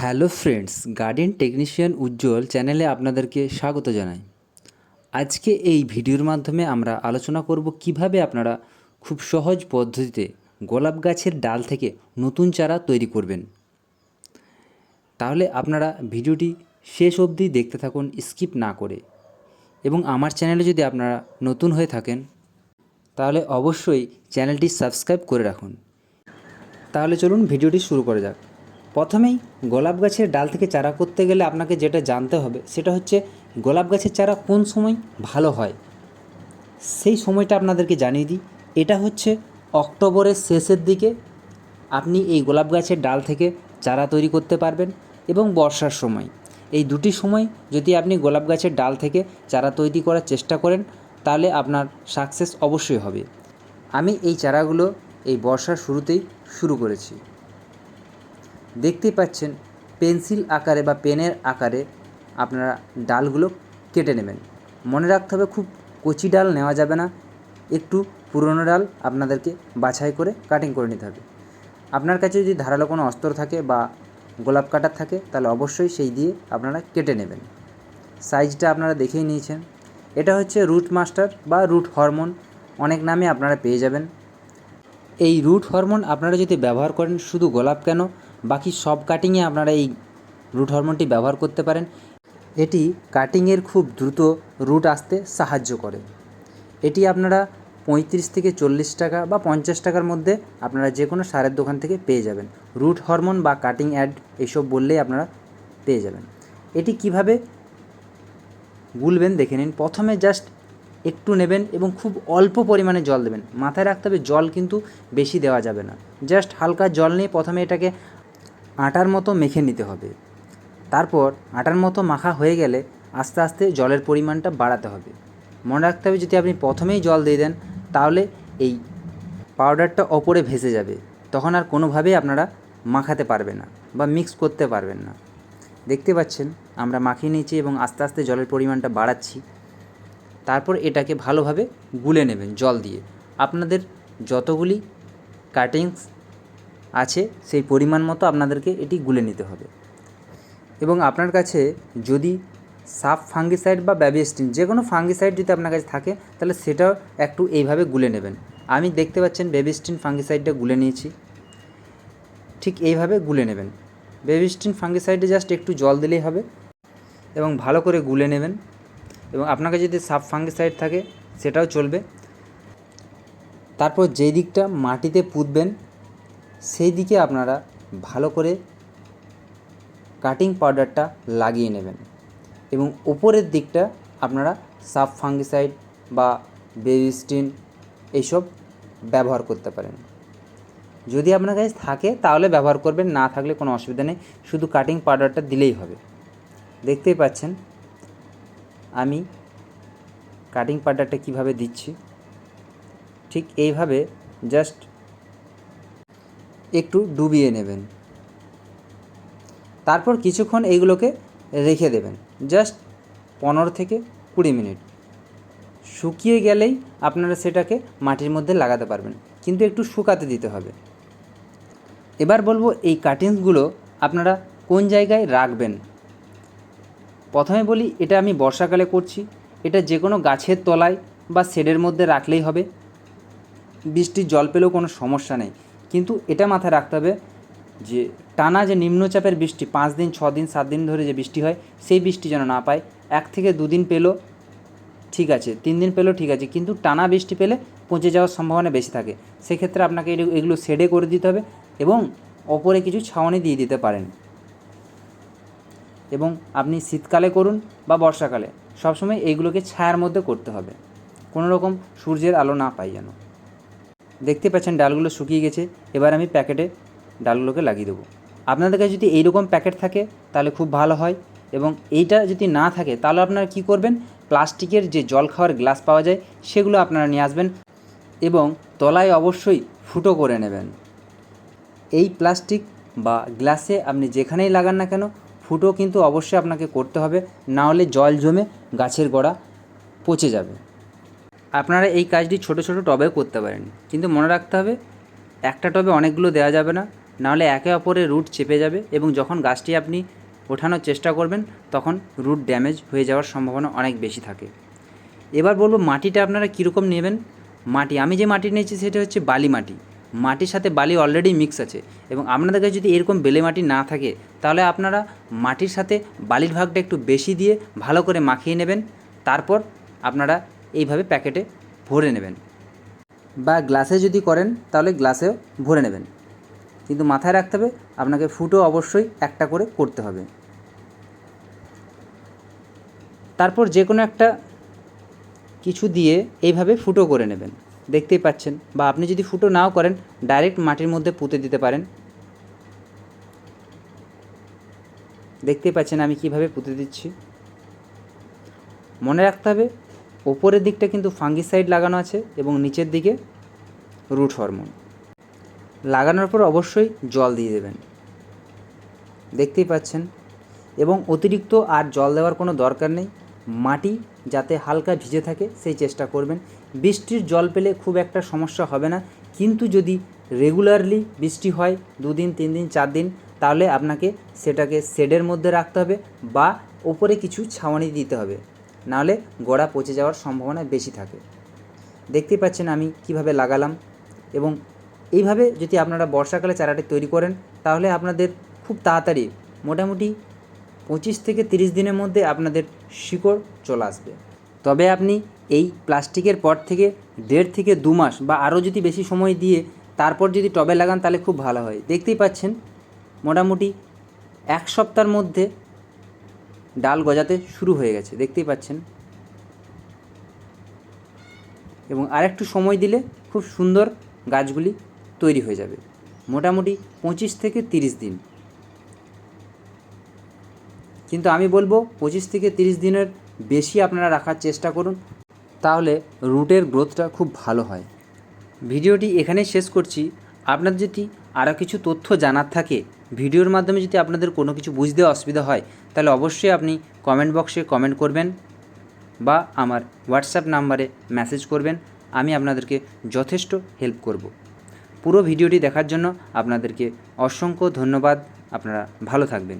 Hello friends, garden technician Ujjwal চ্যানেলে আপনাদেরকে স্বাগত জানাই। আজকে এই ভিডিওর মাধ্যমে আমরা আলোচনা করব কীভাবে আপনারা খুব সহজ পদ্ধতিতে গোলাপ গাছের ডাল থেকে নতুন চারা তৈরি করবেন। তাহলে আপনারা ভিডিওটি শেষ অবধি দেখতে থাকুন, স্কিপ না করে। এবং আমার চ্যানেলে যদি আপনারা নতুন হয়ে থাকেন, তাহলে অবশ্যই চ্যানেলটি সাবস্ক্রাইব করে রাখুন। তাহলে চলুন ভিডিওটি শুরু করা যাক। প্রথমেই গোলাপ গাছের ডাল থেকে চারা করতে গেলে আপনাকে যেটা জানতে হবে, সেটা হচ্ছে গোলাপ গাছের চারা কোন সময় ভালো হয়। সেই সময়টা আপনাদেরকে জানিয়ে দিই। এটা হচ্ছে অক্টোবরের শেষের দিকে আপনি এই গোলাপ গাছের ডাল থেকে চারা তৈরি করতে পারবেন এবং বর্ষার সময়। এই দুটি সময় যদি আপনি গোলাপ গাছের ডাল থেকে চারা তৈরি করার চেষ্টা করেন, তাহলে আপনার সাকসেস অবশ্যই হবে। আমি এই চারাগুলো এই বর্ষার শুরুতেই শুরু করেছি। দেখতেই পাচ্ছেন, পেন্সিল আকারে বা পেনের আকারে আপনারা ডালগুলো কেটে নেবেন। মনে রাখতে হবে, খুব কচি ডাল নেওয়া যাবে না। একটু পুরনো ডাল আপনাদেরকে বাছাই করে কাটিং করে নিতে হবে। আপনার কাছে যদি ধারালো কোনো অস্ত্র থাকে বা গোলাপ কাটার থাকে, তাহলে অবশ্যই সেই দিয়ে আপনারা কেটে নেবেন। সাইজটা আপনারা দেখেই নিয়েছেন। এটা হচ্ছে রুট মাস্টার বা রুট হরমোন, অনেক নামে আপনারা পেয়ে যাবেন। এই রুট হরমোন আপনারা যদি ব্যবহার করেন শুধু গোলাপ কেন বাকি সব কাটিংয়ে আপনারা এই রুট হরমোনটি ব্যবহার করতে পারেন। এটি কাটিংয়ের খুব দ্রুত রুট আসতে সাহায্য করে। এটি আপনারা পঁয়ত্রিশ থেকে চল্লিশ টাকা বা পঞ্চাশ টাকার মধ্যে আপনারা যে কোনো সারের দোকান থেকে পেয়ে যাবেন। রুট হরমোন বা কাটিং অ্যাড এইসব বললেই আপনারা পেয়ে যাবেন। এটি কীভাবে গুলবেন দেখে নিন। প্রথমে জাস্ট একটু নেবেন এবং খুব অল্প পরিমাণে জল দেবেন। মাথায় রাখতে হবে, জল কিন্তু বেশি দেওয়া যাবে না। জাস্ট হালকা জল নিয়ে প্রথমে এটাকে আটার মতো মেখে নিতে হবে। তারপর আটার মতো মাখা হয়ে গেলে আস্তে আস্তে জলের পরিমাণটা বাড়াতে হবে। মনে রাখতে হবে যদি আপনি প্রথমেই জল দিয়ে দেন, তাহলে এই পাউডারটা ওপরে ভেসে যাবে। তখন আর কোনোভাবেই আপনারা মাখাতে পারবেন না বা মিক্স করতে পারবেন না। দেখতে পাচ্ছেন, আমরা মাখিয়ে নিয়েছি এবং আস্তে আস্তে জলের পরিমাণটা বাড়াচ্ছি। তারপর এটাকে ভালোভাবে গুলে নেবেন জল দিয়ে। আপনাদের যতগুলি কাটিংস আছে, সেই পরিমাণ মতো আপনাদেরকে এটি গুলে নিতে হবে। এবং আপনার কাছে যদি সাফ ফাঙ্গিসাইড বা ব্যাবিস্টিন যে কোনো ফাঙ্গিসাইড যদি আপনার কাছে থাকে, তাহলে সেটাও একটু এইভাবে গুলে নেবেন। আমি দেখতে পাচ্ছেন বেবিস্টিন ফাঙ্গিসাইডটা গুলে নিয়েছি। ঠিক এইভাবে গুলে নেবেন। বেবিস্টিন ফাঙ্গিসাইডে জাস্ট একটু জল দিলেই হবে এবং ভালো করে গুলে নেবেন। এবং আপনার কাছে যদি সাব ফাঙ্গিসাইড থাকে, সেটাও চলবে। তারপর যেই দিকটা মাটিতে পুঁতবেন সেই দিকে আপনারা ভালো করে কাটিং পাউডারটা লাগিয়ে নেবেন এবং ওপরের দিকটা আপনারা সাব ফাঙ্গিসাইড বা বেবিস্টিন এইসব ব্যবহার করতে পারেন। যদি আপনার কাছে থাকে তাহলে ব্যবহার করবেন, না থাকলে কোনো অসুবিধা নেই, শুধু কাটিং পাউডারটা দিলেই হবে। দেখতেই পাচ্ছেন, আমি কাটিং পাউডারটা কীভাবে দিচ্ছি? ঠিক এইভাবে জাস্ট একটু ডুবিয়ে নেবেন। তারপর কিছুক্ষণ এইগুলোকে রেখে দেবেন। জাস্ট পনেরো থেকে কুড়ি মিনিট। শুকিয়ে গেলেই আপনারা সেটাকে মাটির মধ্যে লাগাতে পারবেন। কিন্তু একটু শুকাতে দিতে হবে। এবার বলব এই কাটিংসগুলো আপনারা কোন জায়গায় রাখবেন? প্রথমে বলি, এটা আমি বর্ষাকালে করছি। এটা যে কোনো গাছের তলায় বা শেডের মধ্যে রাখলেই হবে। বৃষ্টির জল পেলেও কোনো সমস্যা নেই। কিন্তু এটা মাথায় রাখতে হবে যে টানা যে নিম্নচাপের বৃষ্টি, পাঁচ দিন, ছ দিন, সাত দিন ধরে যে বৃষ্টি হয়, সেই বৃষ্টি যেন না পায়। এক থেকে দুদিন পেল ঠিক আছে, তিন দিন পেলেও ঠিক আছে, কিন্তু টানা বৃষ্টি পেলে পচে যাওয়ার সম্ভাবনা বেশি থাকে। সেক্ষেত্রে আপনাকে এগুলো শেডে করে দিতে হবে এবং ওপরে কিছু ছাউনি দিয়ে দিতে পারেন। এবং আপনি শীতকালে করুন বা বর্ষাকালে, সবসময় এইগুলোকে ছায়ার মধ্যে করতে হবে। কোনো রকম সূর্যের আলো না পাই যেন। দেখতে পাচ্ছেন ডালগুলো শুকিয়ে গেছে, এবার আমি প্যাকেটে ডালগুলোকে লাগিয়ে দেবো। আপনাদের কাছে যদি এইরকম প্যাকেট থাকে, তাহলে খুব ভালো হয়। এবং এইটা যদি না থাকে, তাহলে আপনারা কি করবেন? প্লাস্টিকের যে জল খাওয়ার গ্লাস পাওয়া যায়, সেগুলো আপনারা নিয়ে আসবেন এবং তলায় অবশ্যই ফুটো করে নেবেন। এই প্লাস্টিক বা গ্লাসে আপনি যেখানেই লাগান না কেন, ফুটো কিন্তু অবশ্যই আপনাকে করতে হবে। না হলে জল জমে গাছের গোড়া পচে যাবে। আপনারা এই কাজটি ছোট ছোট টবেও করতে পারেন। কিন্তু মনে রাখতে হবে, একটা টবে অনেকগুলো দেওয়া যাবে না, নাহলে একে অপরের রুট চেপে যাবে এবং যখন গাছটি আপনি ওঠানোর চেষ্টা করবেন, তখন রুট ড্যামেজ হয়ে যাওয়ার সম্ভাবনা অনেক বেশি থাকে। এবার বলব মাটিটা আপনারা কীরকম নেবেন? মাটি, আমি যে মাটি নিয়েছি সেটা হচ্ছে বালি মাটি। মাটির সাথে বালি অলরেডি মিক্স আছে এবং আপনাদের কাছে যদি এরকম বেলে মাটি না থাকে, তাহলে আপনারা মাটির সাথে বালির ভাগটা একটু বেশি দিয়ে ভালো করে মাখিয়ে নেবেন। তারপর আপনারা এইভাবে প্যাকেটে ভরে নেবেন। বা গ্লাসে যদি করেন, তাহলে গ্লাসেও ভরে নেবেন। কিন্তু মাথায় রাখতে হবে, আপনাকে ফুটো অবশ্যই একটা করে করতে হবে। তারপর যে কোনো একটা কিছু দিয়ে এইভাবে ফুটো করে নেবেন। দেখতেই পাচ্ছেন, বা আপনি যদি ফুটো নাও করেন, ডাইরেক্ট মাটির মধ্যে পুঁতে দিতে পারেন। দেখতেই পাচ্ছেন আমি কীভাবে পুঁতে দিচ্ছি। মনে রাখতে হবে ওপরের দিকটা কিন্তু ফাঙ্গিসাইড লাগানো আছে এবং নিচের দিকে রুট হরমোন। লাগানোর পর অবশ্যই জল দিয়ে দেবেন। দেখতেই পাচ্ছেন? এবং অতিরিক্ত আর জল দেওয়ার কোনো দরকার নেই। মাটি যাতে হালকা ভিজে থাকে, সেই চেষ্টা করবেন। বৃষ্টির জল পেলে খুব একটা সমস্যা হবে না। কিন্তু যদি রেগুলারলি বৃষ্টি হয় দুদিন তিন দিন চার দিন তাহলে আপনাকে সেটাকে শেডের মধ্যে রাখতে হবে বা ওপরে কিছু ছাউনি দিতে হবে। নাহলে গোড়া পচে যাওয়ার সম্ভাবনা বেশি থাকে। দেখতেই পাচ্ছেন আমি কীভাবে লাগালাম এবং এইভাবে যদি আপনারা বর্ষাকালে চারাটি তৈরি করেন, তাহলে আপনাদের খুব তাড়াতাড়ি মোটামুটি পঁচিশ থেকে তিরিশ দিনের মধ্যে আপনাদের শিকড় চলে আসবে। তবে আপনি এই প্লাস্টিকের পর থেকে দেড় থেকে দু মাস বা আরও যদি বেশি সময় দিয়ে তারপর যদি টবে লাগান, তাহলে খুব ভালো হয়। দেখতেই পাচ্ছেন, মোটামুটি এক সপ্তাহের মধ্যে ডাল গজাতে শুরু হয়ে গেছে, দেখতেই পাচ্ছেন। এবং আরেকটু সময় দিলে খুব সুন্দর গাছগুলি তৈরি হয়ে যাবে, মোটামুটি পঁচিশ থেকে তিরিশ দিন। কিন্তু আমি বলব, পঁচিশ থেকে তিরিশ দিনের বেশি আপনারা রাখার চেষ্টা করুন, তাহলে রুটের গ্রোথটা খুব ভালো হয়। ভিডিওটি এখানেই শেষ করছি। আপনার যদি আরও কিছু তথ্য জানার থাকে ভিডিওর মাধ্যমে যদি আপনাদের কোনো কিছু বুঝতে অসুবিধা হয়, তাহলে অবশ্যই আপনি কমেন্ট বক্সে কমেন্ট করবেন বা আমার হোয়াটসঅ্যাপ নাম্বারে মেসেজ করবেন, আমি আপনাদেরকে যথেষ্ট হেল্প করব। পুরো ভিডিওটি দেখার জন্য আপনাদেরকে অসংখ্য ধন্যবাদ, আপনারা ভালো থাকবেন।